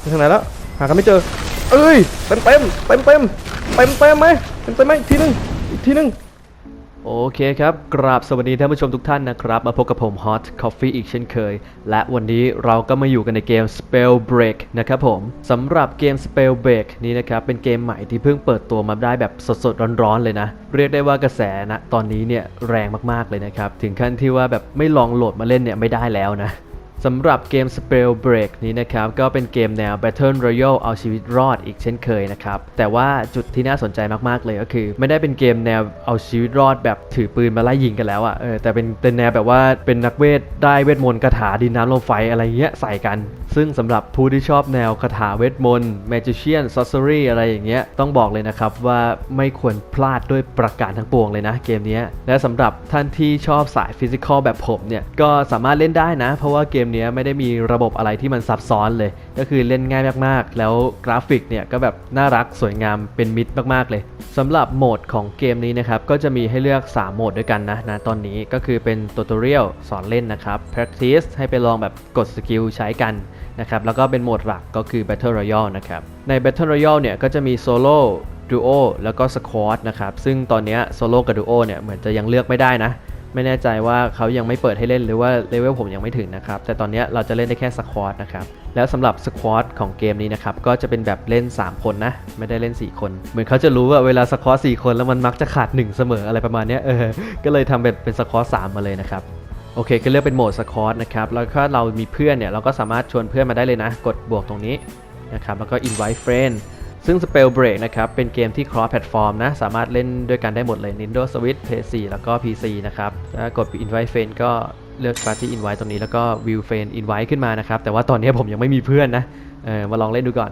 ไปทางไหนแล้วหากันไม่เจอ เอ้ยเต็มเต็มเต็มเต็มเต็มเต็มไหมเต็มเต็มไหมทีหนึงอีกทีหนึงโอเคครับ กราบสวัสดีท่านผู้ชมทุกท่านนะครับ มาพบกับผม Hot Coffee อีกเช่นเคย และวันนี้เราก็มาอยู่กันในเกม Spell Break นะครับผมสำหรับเกม Spell Break นี้นะครับ เป็นเกมใหม่ที่เพิ่งเปิดตัวมาได้แบบสดๆ ร้อนๆ เลยนะ เรียกได้ว่ากระแสนะตอนนี้เนี่ยแรงมากๆเลยนะครับ ถึงขั้นที่ว่าแบบไม่ลองโหลดมาเล่นเนี่ยไม่ได้แล้วนะ สำหรับเกม Spell Break นี้นะครับ ก็เป็นเกมแนว Battle Royale เอาชีวิตรอดอีกเช่นเคยนะครับ แต่ว่าจุดที่น่าสนใจมากๆเลยก็คือ ไม่ได้เป็นเกมแนวเอาชีวิตรอดแบบถือปืนมาไล่ยิงกันแล้วอะ่ะเออแต่เป็นเป็นแนวแบบว่าเป็นนักเวทได้เวทมนต์คาถาดินน้ำลมไฟอะไรเงี้ยใส่กัน ซึ่งสำหรับผู้ที่ชอบแนวคาถาเวทมนต์ Magician Sorcery อะไรอย่างเงี้ยต้องบอกเลยนะครับว่าไม่ควรพลาดด้วยประการทั้งปวงเลยนะเกมนี้และสำหรับท่านที่ชอบสายฟิสิกอลแบบผมเนี่ยก็สามารถเล่นได้นะ เพราะว่าเกมนี้ไม่ได้มีระบบอะไรที่มันซับซ้อนเลย ก็คือเล่นง่ายมากๆ แล้วกราฟิกเนี่ยก็แบบน่ารักสวยงามเป็นมิตรมากๆเลยสำหรับโหมดของเกมนี้นะครับก็จะมีให้เลือก 3 โหมดด้วยกันนะนะตอนนี้ก็คือเป็น Tutorial สอนเล่นนะครับ Practice ให้ไปลองแบบกดสกิลใช้กันนะครับแล้วก็เป็นโหมดหลักก็คือ Battle Royale นะครับใน Battle Royale เนี่ยก็จะมีโซโล่ดูโอแล้วก็สควอตนะครับซึ่งตอนนี้โซโล่กับดูโอเนี่ยเหมือนจะยังเลือกไม่ได้นะ ไม่แน่ใจว่าเขายังไม่เปิดให้เล่นหรือว่าเลเวลผมยังไม่ถึงนะครับ แต่ตอนนี้เราจะเล่นได้แค่สควอตนะครับ แล้วสำหรับสควอตของเกมนี้นะครับ ก็จะเป็นแบบเล่น 3 คนนะ ไม่ได้เล่น 4 คน เหมือนเขาจะรู้ว่าเวลาสควอต4คนแล้วมันมักจะขาด 1 เสมออะไรประมาณนี้เออ ก็เลยทำเป็นเป็นสควอต3มาเลยนะครับโอเคก็เลือกเป็นโหมดสควอตนะครับ แล้วถ้าเรามีเพื่อนเนี่ยเราก็สามารถชวนเพื่อนมาได้เลยนะ กดบวกตรงนี้นะครับ แล้วก็ invite friend ซึ่ง Spell Break นะครับ เป็นเกมที่ cross platform นะ สามารถเล่นด้วยกันได้หมดเลย Nintendo Switch PS4 แล้วก็ PC นะครับถ้ากด invite friend ก็เลือก party invite ตรงนี้แล้วก็ view friend invite ขึ้นมานะครับ แต่ว่าตอนนี้ผมยังไม่มีเพื่อนนะ เออมาลองเล่นดูก่อน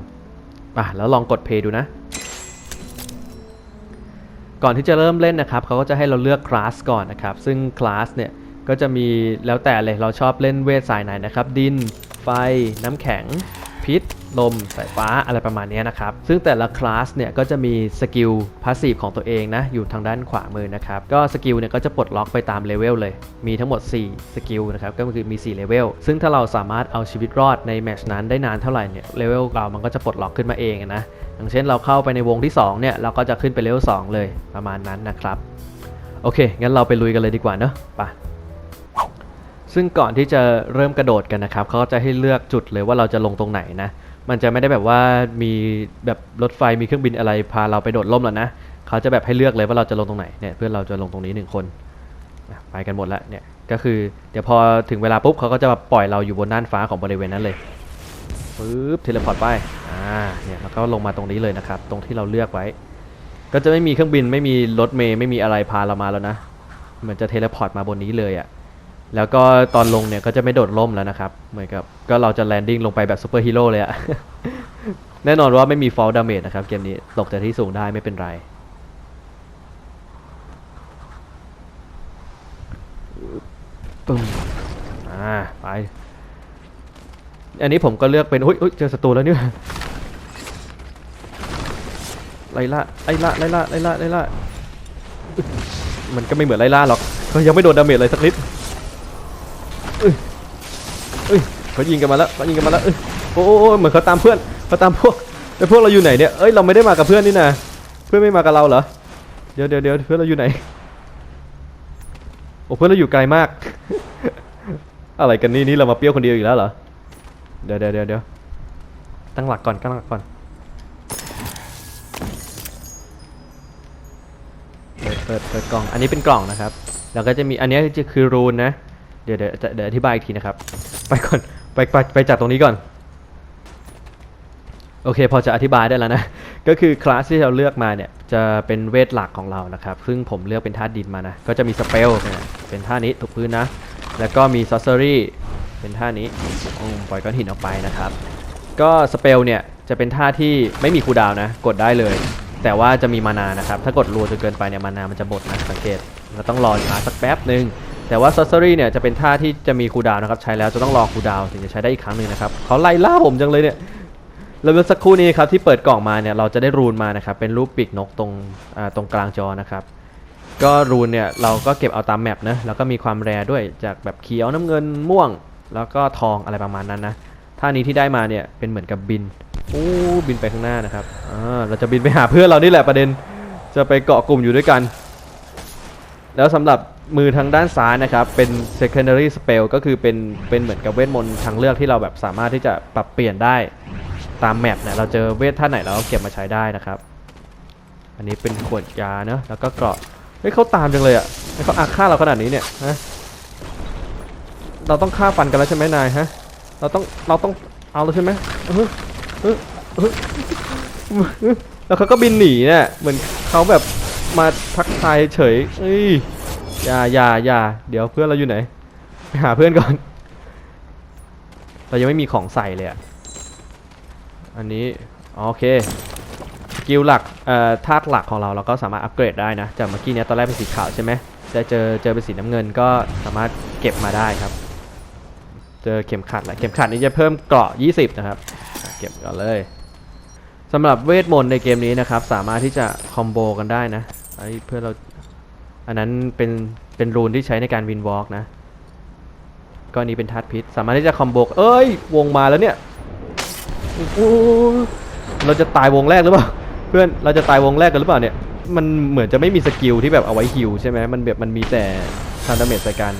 อะแล้วลองกด play ดูนะ ก่อนที่จะเริ่มเล่นนะครับเขาก็จะให้เราเลือกคลาสก่อนนะครับ ซึ่งคลาสเนี่ยก็จะมีแล้วแต่เลยเราชอบเล่นเวทสายไหนนะครับ ดิน ไฟ น้ำแข็ง พิษ ลม สายฟ้าอะไรประมาณนี้นะครับ ซึ่งแต่ละคลาสเนี่ยก็จะมีสกิลพาสซีฟของตัวเองนะ อยู่ทางด้านขวามือนะครับ ก็สกิลเนี่ยก็จะปลดล็อกไปตามเลเวลเลย มีทั้งหมด 4 สกิลนะครับ ก็คือมี 4 เลเวล ซึ่งถ้าเราสามารถเอาชีวิตรอดในแมชนั้นได้นานเท่าไหร่เนี่ย เลเวลเรามันก็จะปลดล็อกขึ้นมาเองนะ อย่างเช่นเราเข้าไปในวงที่ 2 เนี่ย เราก็จะขึ้นไปเลเวล2เลย ประมาณนั้นนะครับ โอเค งั้นเราไปลุยกันเลยดีกว่าเนอะไปซึ่งก่อนที่จะเริ่มกระโดดกันนะครับเขาก็จะให้เลือกจุดเลยว่าเราจะลงตรงไหนนะ มันจะไม่ได้แบบว่ามีแบบรถไฟมีเครื่องบินอะไรพาเราไปโดดร่มแล้วนะเขาจะแบบให้เลือกเลยว่าเราจะลงตรงไหนเนี่ยเพื่อนเราจะลงตรงนี้หนึ่งคนไปกันหมดแล้วเนี่ยก็คือเดี๋ยวพอถึงเวลาปุ๊บเขาก็จะปล่อยเราอยู่บนน่านฟ้าของบริเวณนั้นเลยปึ๊บเทเลพอร์ตไปอ่าเนี่ยแล้วก็ลงมาตรงนี้เลยนะครับ ตรงที่เราเลือกไว้ ก็จะไม่มีเครื่องบินไม่มีรถเมย์ไม่มีอะไรพาเรามาแล้วนะเหมือนจะเทเลพอร์ตมาบนนี้เลยอะ่ะ แล้วก็ตอนลงเนี่ยก็จะไม่โดดล่มแล้วนะครับ เหมือนกับก็เราจะแลนดิ้งลงไปแบบซูเปอร์ฮีโร่เลยอะ แน่นอนว่าไม่มีฟอลดาเมจนะครับ เกมนี้ตกจากที่สูงได้ไม่เป็นไร ปึ้ม อ่า ไป อันนี้ผมก็เลือกเป็นอุ้ยอุ้ยเจอศัตรูแล้วเนี่ยไล่ล่าไล่ล่าไล่ล่าไล่ล่าไล่ล่ามันก็ไม่เหมือนไล่ล่าหรอกเขายังไม่โดนดาเมจเลยสักนิด เขายิงกันมาแล้วเขายิงกันมาแล้วเอ้ยโอ้โอ้โอ้เหมือนเขาตามเพื่อนเขาตามพวกแต่พวกเราอยู่ไหนเนี่ยเอ้ยเราไม่ได้มากับเพื่อนนี่นะเพื่อนไม่มากับเราเหรอเดี๋ยวเดี๋ยวเดี๋ยวเพื่อนเราอยู่ไหนโอ้เพื่อนเราอยู่ไกลมาก อะไรกันนี่นี่เรามาเปรี้ยวคนเดียวอีกแล้วเหรอเดี๋ยวเดี๋ยวเดี๋ยวเดี๋ยวตั้งหลักก่อนตั้งหลักก่อนเปิดเปิดเปิดกล่องอันนี้เป็นกล่องนะครับแล้วก็จะมีอันนี้จะคือรูนนะเดี๋ยวเดี๋ยวจะเดี๋ยวอธิบายอีกทีนะครับ ไปก่อน ไปไปไปจากตรงนี้ก่อน โอเคพอจะอธิบายได้แล้วนะ ก็คือคลาสที่เราเลือกมาเนี่ย จะเป็นเวทหลักของเรานะครับ ซึ่งผมเลือกเป็นธาตุดินมานะ ก็จะมีสเปลเนี่ยเป็นท่านี้ถูกพื้นนะ แล้วก็มีซอสเซอรี่เป็นท่านี้ปล่อยก้อนหินออกไปนะครับ ก็สเปลเนี่ยจะเป็นท่าที่ไม่มีคูดาวน์นะ กดได้เลย แต่ว่าจะมีมานานะครับ ถ้ากดรัวจนเกินไปเนี่ยมานามันจะหมดนะสังเกตเราต้องรอมาสักแป๊บหนึ่ง แต่ว่าซอสซอรี่เนี่ยจะเป็นท่าที่จะมีคูดาวนะครับใช้แล้วจะต้องรอคูดาวถึงจะใช้ได้อีกครั้งหนึ่งนะครับเขาไล่ล่าผมจังเลยเนี่ยแล้วเมื่อสักครู่นี้ครับที่เปิดกล่องมาเนี่ยเราจะได้รูนมานะครับเป็นรูปปีกนกตรงตรงกลางจอนะครับก็รูนเนี่ยเราก็เก็บเอาตามแมปนะแล้วก็มีความแรด้วยจากแบบเขียวน้ำเงินม่วง แล้วก็ทองอะไรประมาณนั้นนะท่านี้ที่ได้มาเนี่ยเป็นเหมือนกับบินอู้บินไปข้างหน้านะครับอ่าเราจะบินไปหาเพื่อนเรานี่แหละประเด็น จะไปเกาะกลุ่มอยู่ด้วยกัน แล้วสำหรับ มือทางด้านซ้ายนะครับ เป็น secondary spell ก็คือเป็นเป็นเหมือนกับเวทมนต์ทางเลือกที่เราแบบสามารถที่จะปรับเปลี่ยนได้ตามแมปเนี่ยเราเจอเวทท่านไหนเราก็เก็บมาใช้ได้นะครับ อันนี้เป็นขวดยาเนอะแล้วก็เกราะเฮ้ยเขาตามจังเลยอะเขาอาฆาตเราขนาดนี้เนี่ยฮะเราต้องฆ่าฟันกันแล้วใช่ไหมนายฮะเราต้องเราต้องเอาแล้วใช่ไหมแล้วเขาก็บินหนีเนี่ยเหมือนเขาแบบมาทักทายเฉยเอ้ย อย่าอย่าอย่าเดี๋ยวเพื่อนเราอยู่ไหนไปหาเพื่อนก่อน เรายังไม่มีของใส่เลยอะ อันนี้โอเคสกิลหลักเอ่อธาตุหลักของเราเราก็สามารถอัปเกรดได้นะ จากเมื่อกี้เนี้ยตอนแรกเป็นสีขาวใช่ไหมจะเจอเจอเป็นสีน้ำเงินก็สามารถเก็บมาได้ครับ เจอเข็มขัดแหละเข็มขัดนี้จะเพิ่มเกราะ 20 นะครับ เก็บก่อนเลยสำหรับเวทมนต์ในเกมนี้นะครับ สามารถที่จะคอมโบกันได้นะไอ้เพื่อนเรา อันนั้นเป็นเป็นรูนที่ใช้ในการวินวอล์กนะก็อันนี้เป็นธาตุพิษ สามารถที่จะคอมโบเอ้ย วงมาแล้วเนี่ยเราจะตายวงแรกหรือเปล่า เพื่อนเราจะตายวงแรกกันหรือเปล่าเนี่ย มันเหมือนจะไม่มีสกิลที่แบบเอาไว้ฮิวใช่ไหมมันแบบมันมีแต่ทำดาเมจใส่กัน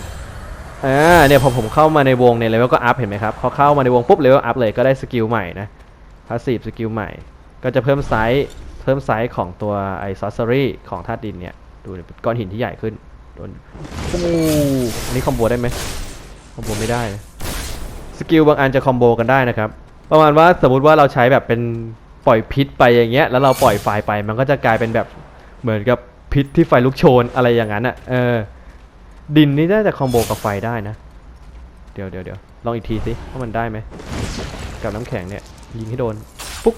อ่าเนี่ยพอผมเข้ามาในวงเนี่ยเลเวลก็อัพเห็นไหมครับพอเข้ามาในวงปุ๊บเลเวลอัพเลยก็ได้สกิลใหม่นะพาสซีฟสกิลใหม่ ก็จะเพิ่มไซส์เพิ่มไซส์ของตัวไอซอสเซอรี่ของธาตุดินเนี่ย ดูดิเป็นก้อนหินที่ใหญ่ขึ้นโดนโอ้อันนี้คอมโบได้ไหมคอมโบไม่ได้สกิลบางอันจะคอมโบกันได้นะครับ ประมาณว่าสมมติว่าเราใช้แบบเป็นปล่อยพิษไปอย่างเงี้ย แล้วเราปล่อยไฟไป มันก็จะกลายเป็นแบบเหมือนกับพิษที่ไฟลุกโชนอะไรอย่างนั้นอะ เออ ดินนี่น่าจะคอมโบกับไฟได้นะ เดี๋ยวเดี๋ยวเดี๋ยวลองอีกทีสิว่ามันได้ไหม กับน้ำแข็งเนี่ยยิงให้โดน ปุ๊บ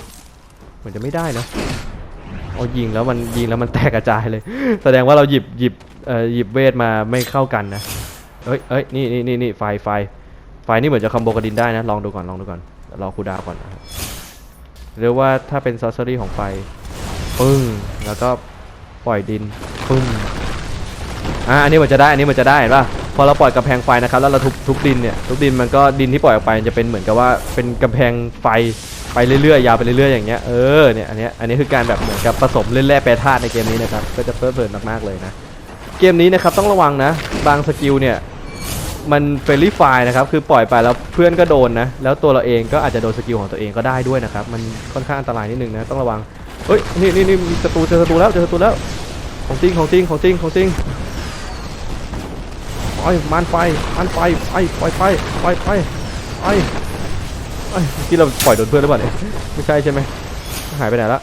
เหมือนจะไม่ได้นะ เอายิงแล้วมันยิงแล้วมันแตกกระจายเลย แสดงว่าเราหยิบหยิบเอ่อหยิบเวทมาไม่เข้ากันนะเอ้ยเอ้ยนี่นี่นี่นี่ไฟไฟไฟนี่เหมือนจะคอมโบกับดินได้นะ ลองดูก่อนลองดูก่อนรอคูดาวก่อนนะครับหรือว่าถ้าเป็นซอสเซอรี่ของไฟปึ้งแล้วก็ปล่อยดินปึ้งอะอันนี้มันจะได้อันนี้มันจะได้เห็นป่ะพอเราปล่อยกำแพงไฟนะครับแล้วเราทุบทุบดินเนี่ยทุบดินมันก็ดินที่ปล่อยออกไปจะเป็นเหมือนกับว่าเป็นกำแพงไฟ ไปเรื่อยๆ ยาวไปเรื่อยๆ อย่างเงี้ย เออ เนี่ย อันนี้ อันนี้คือการแบบเหมือนกับผสมเล่นแร่แปรธาตุในเกมนี้นะครับ ก็จะเพลิดเพลินมากๆ เลยนะ เกมนี้นะครับต้องระวังนะ บางสกิลเนี่ย มันเฟรลี่ไฟนะครับ คือปล่อยไปแล้วเพื่อนก็โดนนะ แล้วตัวเราเองก็อาจจะโดนสกิลของตัวเองก็ได้ด้วยนะครับ มันค่อนข้างอันตรายนิดนึงนะ ต้องระวัง เฮ้ย นี่นี่นี่มีศัตรูเจอศัตรูแล้ว เจอศัตรูแล้ว ของจริง ของจริง ของจริง ของจริงไปมันไฟมันไฟไปไฟไปไปไป ไอ้ที่เราปล่อยโดนเพื่อนหรือเปล่าเนี่ยไม่ใช่ใช่ไหมหายไปไหนละ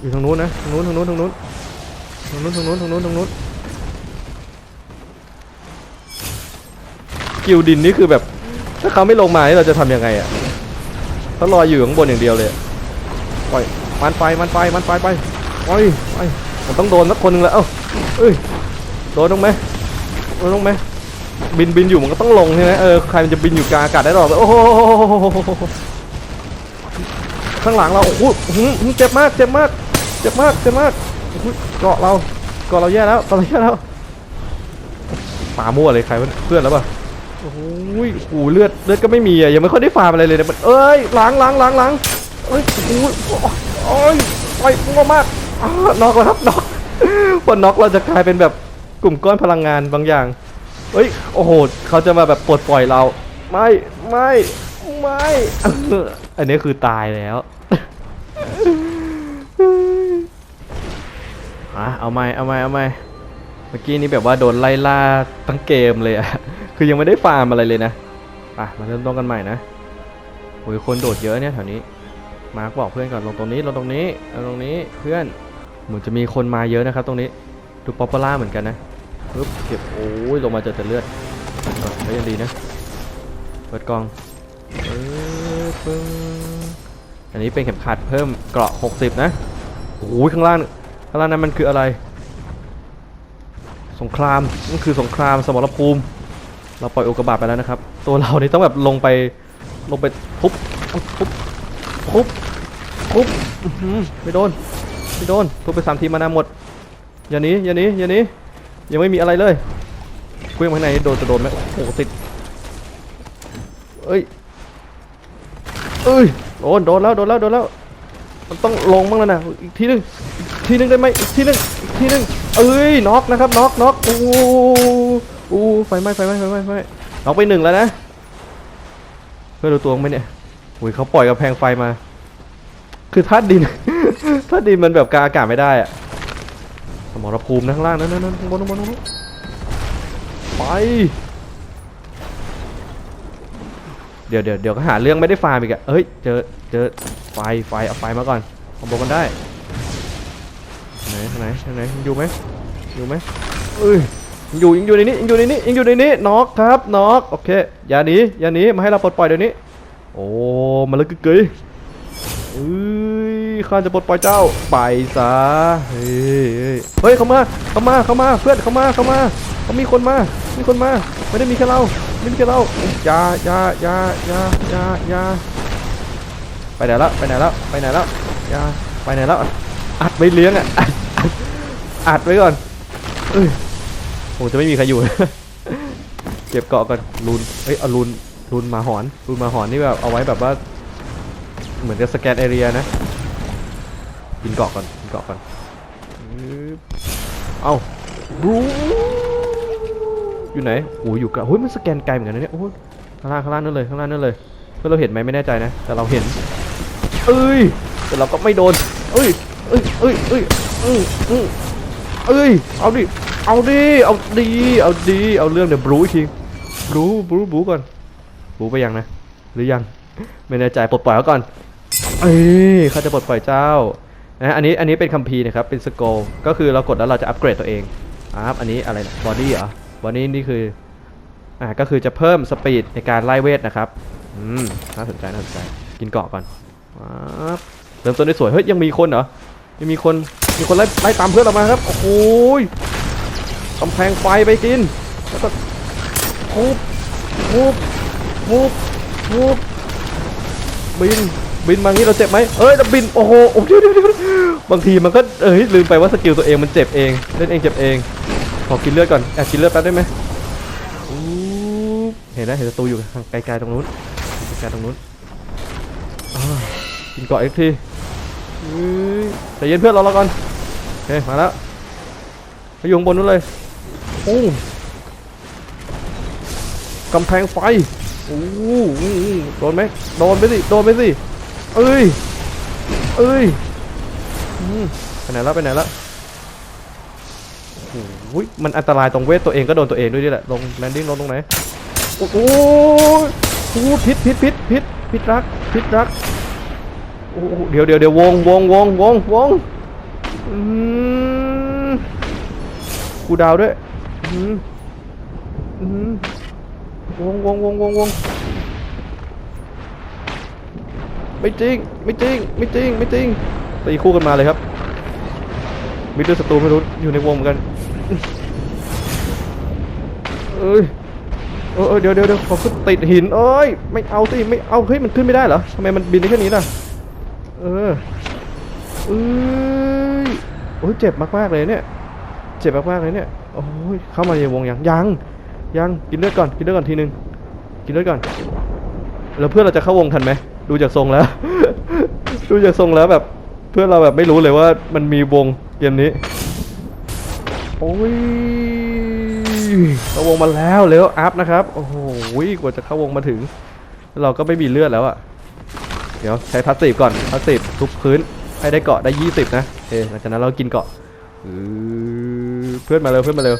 อยู่ทางนู้นนะทางนู้นทางนู้นทางนู้นทางนู้นทางนู้นทางนู้นทางนู้นกิลดินนี่คือแบบ ถ้าเขาไม่ลงมานี่เราจะทำยังไงอะเขาลอยอยู่ข้างบนอย่างเดียวเลยปล่อยมันไฟมันไฟมันไฟไปปล่อยไปมันต้องโดนสักคนหนึ่งแล้วเอ้าเอ้ยโดนตรงไหมโดนตรงไหม บินบินอยู่มันก็ต้องลงใช่ไหมเออใครมันจะบินอยู่กลางอากาศได้หรอโอ้โหข้างหลังเราโอ้โหหือเจ็บมากเจ็บมากเจ็บมากเจ็บมากเกาะเราเกาะเราแย่แล้วเกาะเราแย่แล้วปามั่วเลยใครเพื่อนแล้วป่ะโอ้ยโอ้โหเลือดเลือดก็ไม่มีอะยังไม่ค่อยได้ฟาร์มอะไรเลยนะมันเอ้ยล้างล้างล้างล้างเอ้ยโอ้ยโอ้ยโอ้ยง่วมากน็อกแล้วครับน็อกพอน็อกเราจะกลายเป็นแบบกลุ่มก้อนพลังงานบางอย่าง เอ้ย โอ้โห เขาจะมาแบบปลดปล่อยเรา ไม่ ไม่ ไม่ อันนี้คือตายแล้วอะเอาไหมเอาไหมเอาไหมเมื่อกี้นี้แบบว่าโดนไล่ล่าทั้งเกมเลยอะคือยังไม่ได้ฟาร์มอะไรเลยนะอะมาเริ่มต้นกันใหม่นะโอ้ยคนโดดเยอะเนี่ยแถวนี้ มาร์กบอกเพื่อนก่อนลงตรงนี้ลงตรงนี้ลงตรงนี้เพื่อนเหมือนจะมีคนมาเยอะนะครับ ตรงนี้ดูป๊อปปูล่าเหมือนกันนะ ปึ๊บเก็บโอ้ยลงมาเจอแต่เลือดก่อนก็ยังดีนะเปิดกล่องปึ้งอันนี้เป็นเข็มขัดเพิ่มเกราะ 60 นะโอ้ยข้างล่างข้างล่างนั้นมันคืออะไร สงครามนั่นคือสงครามสมรภูมิ เราปล่อยอุกกาบาตไปแล้วนะครับ ตัวเรานี่ต้องแบบลงไปลงไปทุบทุบทุบทุบไม่โดนไม่โดนทุบไปสามทีมานาหมดอย่านี้อย่านี้อย่านี้ ยังไม่มีอะไรเลยเครื่องข้างในโดนจะโดนไหมโอ้โหติดเอ้ยเอ้ยโดนโดนแล้วโดนแล้วโดนแล้วมันต้องลงบ้างแล้วนะอีกทีหนึงอีกทีหนึงได้ไหมอีกทีหนึงอีกทีหนึงเอ้ยน็อกนะครับน็อกน็อกโอ้โหโอ้หไฟไหม้ไฟไหม้ไฟไหม้ไฟไหม้น็อกไปหนึ่งแล้วนะเพื่อนรู้ตัวไหมเนี่ยอุ้ยเขาปล่อยกระแพงไฟมา คือธาตุดินธาตุดินมันแบบกาอากาศไม่ได้อะ มรภูมินะข้างล่างนั่นนั่นข้างบนข้างบนข้างบนไป เดี๋ยวเดี๋ยวเดี๋ยวก็หาเรื่องไม่ได้ฟาร์มอีกอะเฮ้ยเจอเจอไฟไฟเอาไฟมาก่อนเอาบอกกันได้ไหนไหนไหนอยู่ไหมอยู่ไหมเอ้ยยังอยู่ยังอยู่ในนี้ยังอยู่ในนี้ยังอยู่ในนี้น็อกครับน็อกโอเคอย่าหนีอย่าหนีมาให้เราปลดปล่อยเดี๋ยวนี้ โอ้มาเลยกึกกยเอ้ย ข้าจะปลดปล่อยเจ้าไปซะเฮ้ยเฮ้ยเข้ามาเข้ามาเข้ามาเพื่อนเข้ามาเข้ามาเขามีคนมา มีคนมาไม่ได้มีแค่เราไม่ได้มีแค่เราอย่าอย่าอย่าอย่าอย่าอย่าไปไหนแล้วไปไหนแล้วไปไหนแล้วอย่าไปไหนแล้วอัดไว้เลี้ยงอะอัดอัดไว้ก่อนเอ้ยโอ้จะไม่มีใครอยู่เก็บเกาะก่อนลูนเอ้ยเอาลูนลูนมาหอนลูนมาหอนนี่แบบเอาไว้แบบว่าเหมือนกับสแกนเอเรียนะ กินเกาะก่อนกินเกาะก่อนเอาบรูอยู่ไหนโอ้ยอยู่กับโอ้ยมันสแกนไกลเหมือนกันนะเนี่ยโอ้ยข้างล่างข้างล่างนั่นเลยข้างล่างนั่นเลยเพื่อเราเห็นไหมไม่แน่ใจนะ แต่เราเห็น เอ้ยแต่เราก็ไม่โดน เอ้ยเอ้ยเอ้ยเอ้ยเอ้ยเอ้ยเอาดิเอาดิเอาดีเอาดีเอาเรื่องเดี๋ยวบรูอีกทีบรูบรูบรูก่อนบรูไปยังนะ หรือยังไม่แน่ใจปลดปล่อยเขาก่อนเอ้ยเขาจะปลดปล่อยเจ้า นะอันนี้อันนี้เป็นคัมภีร์นะครับ เป็นสโกลก็คือเรากดแล้วเราจะอัปเกรดตัวเองครับอันนี้อะไรบอดี้เหรอบอดี้นี่คืออ่าก็คือจะเพิ่มสปีดในการไล่เวทนะครับอืมน่าสนใจน่าสนใจกินเกาะก่อนปั๊บเริ่มต้นได้สวยเฮ้ยยังมีคนเหรอยังมีคนมีคนไล่ไล่ตามเพื่อนเรามาครับโอ้โหยกำแพงไฟไปกินแล้วก็ทุบทุบทุบทุบบิน บินมางี้เราเจ็บไหมเอ้ยเราบินโอ้โหโอ้เดี๋ยวเดี๋ยวเบางทีมันก็เอ้ยลืมไปว่าสกิลตัวเองมันเจ็บเองเล่นเองเจ็บเองขอกินเลือดก่อนแอบกินเลือดแป๊บได้ไหมเห็นนะเห็นศัตรูอยู่ทางไกลๆตรงนู้นไกลๆตรงนู้นกินเกาะอีกทีเฮ้ยใจเย็นเพื่อนรอเราก่อนโอเคมาแล้วไปอยู่ข้างบนนู้นเลยโอ้กำแพงไฟโอ้โหโดนไหมโดนไปสิ โดนไปสิ เอ้ย เอ้ยไปไหนแล้วไปไหนแล้วโอ้โหมันอันตรายตรงเวทตัวเองก็โดนตัวเองด้วยนี่แหละ ลงแลนดิ้งลงตรงไหน โอ้โหโอ้พิษพิษพิษพิษพิษรักพิษรัก โอ้โหเดี๋ยวเดี๋ยวเดี๋ยววงวงวงวงวงอืมกูดาวด้วยอืมอืมวงวงวงวงวง ไม่จริง ไม่จริง ไม่จริง ไม่จริง ตีคู่กันมาเลยครับ มิตรศัตรูไม่รู้อยู่ในวงเหมือนกัน เอ้ยเออเออเดี๋ยวเดี๋ยวเดี๋ยวขอขึ้นติดหินเอ้ย ไม่เอาสิ ไม่เอา เฮ้ย มันขึ้นไม่ได้เหรอทำไมมันบินได้แค่นี้ล่ะ เออเอ้ยโอ้ยเจ็บมากๆเลยเนี่ย เจ็บมากๆเลยเนี่ย โอ้ย เข้ามาในวงยัง ยัง ยัง กินเลือดก่อน กินเลือดก่อนทีนึง กินเลือดก่อน แล้วเพื่อนเราจะเข้าวงทันไหม ดูจากทรงแล้ว ดูจากทรงแล้วแบบเพื่อนเราแบบไม่รู้เลยว่ามันมีวงเกมนี้ โอ้ยเข้าวงมาแล้วเร็วอัพนะครับ โอ้โหกว่าจะเข้าวงมาถึง เราก็ไม่มีเลือดแล้วอะเดี๋ยวใช้พาสซีฟก่อนพาสซีฟทุบพื้นให้ได้เกาะได้ 20 นะโอเคหลังจากนั้นเรากินเกาะเพื่อนมาเร็วเพื่อนมาเร็ว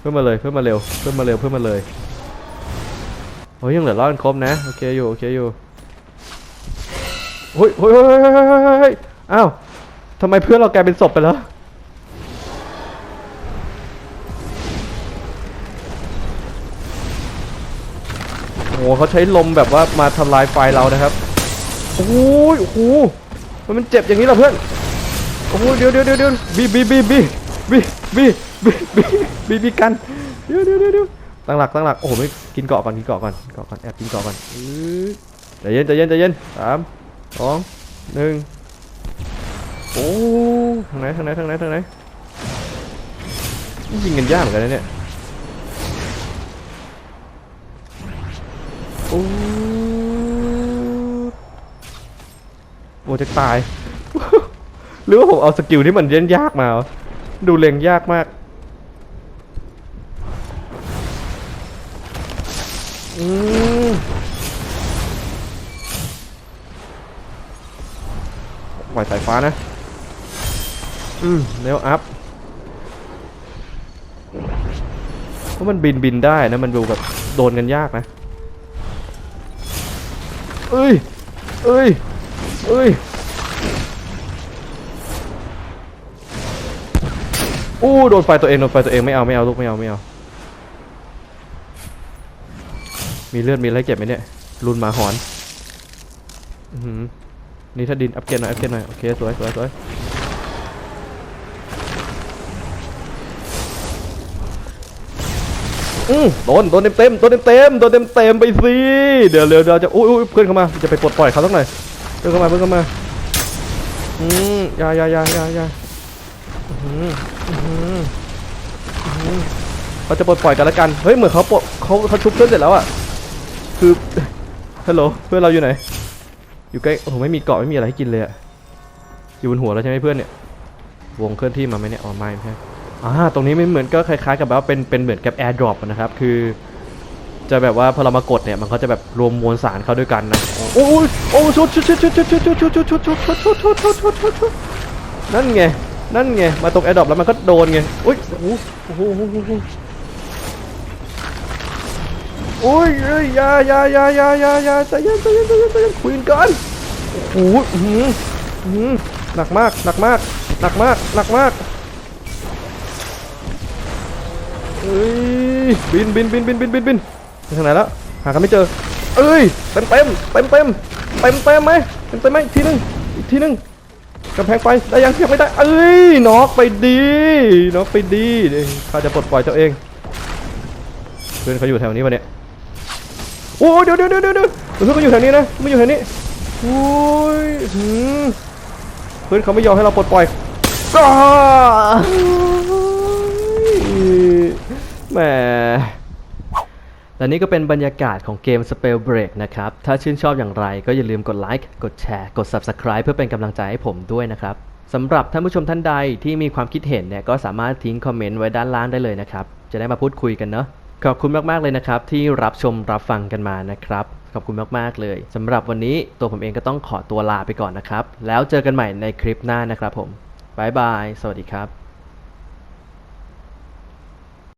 เพิ่มมาเลยเพิ่มมาเร็วเพิ่มมาเร็วเพิ่มมาเลยโอ้ยยังเหลือรอดครบนะ โอเคอยู่โอเคอยู่ เฮ้ยเฮ้ยเฮ้ยเฮ้ยอ้าวทำไมเพื่อนเรากลายเป็นศพไปแล้ว โอ้เขาใช้ลมแบบว่ามาทำลายไฟเรานะครับ โอ้ยโอ้โหมันเจ็บอย่างนี้เหรอเพื่อน โอ้โหเดี๋ยวเดี๋ยวเดี๋ยวเดี๋ยวบีบีบีบีบีบีบีบีบีบีกัน เดี๋ยวเดี๋ยวเดี๋ยวตั้งหลักตั้งหลัก โอ้โหไม่กินเกาะก่อนกินเกาะก่อนเกาะก่อนแอบกินเกาะก่อนใจเย็นใจเย็นใจเย็นสาม สองหนึ่งโอ้ทางไหนทางไหนทางไหนทางไหนยิงกันยากเหมือนกันนะเนี่ยโอ้ผมจะตาย หรือว่าผมเอาสกิลที่มันเล่นยากมา ดูเล็งยากมากอืม ปล่อยสายฟ้านะ อืมเร็วอัพเพราะมันบินบินได้นะ มันดูแบบโดนกันยากนะ เอ้ย เอ้ย เอ้ย อู้โดนไฟตัวเอง โดนไฟตัวเองไม่เอาไม่เอาลูกไม่เอาไม่เอา มีเลือดมีอะไรเก็บไหมเนี่ยรุนหมาหอน อือ นี่ถ้าดินอัพเกรดหน่อยอัพเกรดหน่อยโอเคสวยสวยสวยอืมโดนโดนเต็มเต็มโดนเต็มเต็มโดนเต็มเต็มไปสิเดี๋ยวเดี๋ยวเดี๋ยวจะอุ้ยอุ้ยเพื่อนเข้ามาจะไปปลดปล่อยเขาสักหน่อยเพื่อนเข้ามาเพื่อนเข้ามาอืมยายายายายาอื้อหืออื้อหืออื้อหือเขาจะปลดปล่อยกันแล้วกันเฮ้ยเหมือนเขาปลดเขาเขาชุบเพื่อนเสร็จแล้วอะคือฮัลโหลเพื่อนเราอยู่ไหน อยู่ใกล้โอ้โหไม่มีเกาะไม่มีอะไรให้กินเลยอะอยู่บนหัวเราใช่ไหมเพื่อนเนี่ยวงเคลื่อนที่มาไหมเนี่ยอ๋อไม่ไม่ใช่อ่าตรงนี้ไม่เหมือนก็คล้ายๆกับแบบว่าเป็นเป็นเหมือนกับแอร์ดรอปนะครับคือจะแบบว่าพอเรามากดเนี่ยมันก็จะแบบรวมมวลสารเข้าด้วยกันนะโอ้ยโอ้ชุดชุดชุดชุดชุดชุดชุดชุดชุดชุดชุดชุดชุดชุดชุดชุดชุดชุดนั่นไงนั่นไงมาตรงแอร์ดรอปแล้วมันก็โดนไงอุ้ยโอ้โห โอ้ยเอ้ยยายายายายายาใจเย็นใจเย็นใจเย็นใจเย็นคุยกันโอ้โหอื้อหืออื้อหือหนักมากหนักมากหนักมากหนักมากเอ้ยบินบินบินบินบินบินบินไปทางไหนแล้วหากันไม่เจอ เอ้ยเต็มเต็มเต็มเต็มเต็มเต็มไหมเต็มเต็มไหมทีหนึงอีกทีหนึงกำแพงไฟได้ยังยังไม่ได้ เอ้ยน็อกไปดีน็อกไปดีเดี๋ยวข้าจะปลดปล่อยเจ้าเองเพื่อนเขาอยู่แถวนี้ปะเนี่ย อ้ยเดี๋ยวเดี๋ยวเดี๋ยวเดี๋ยวเดี๋ยวเพื่อนเขาอยู่แถวนี้นะไม่อยู่แถวนี้โอ้ยหืมเพื่อนเขาไม่ยอมให้เราปลดปล่อยอ้าแหมและนี่ก็เป็นบรรยากาศของเกม Spell Break นะครับ ถ้าชื่นชอบอย่างไรก็อย่าลืมกดไลค์ กดแชร์ กด Subscribe เพื่อเป็นกำลังใจให้ผมด้วยนะครับสำหรับท่านผู้ชมท่านใดที่มีความคิดเห็นเนี่ยก็สามารถทิ้งคอมเมนต์ไว้ด้านล่างได้เลยนะครับ จะได้มาพูดคุยกันเนาะ ขอบคุณมากๆเลยนะครับ ที่รับชมรับฟังกันมานะครับ ขอบคุณมากๆเลยสำหรับวันนี้ตัวผมเองก็ต้องขอตัวลาไปก่อนนะครับ แล้วเจอกันใหม่ในคลิปหน้านะครับผมบายบาย สวัสดีครับ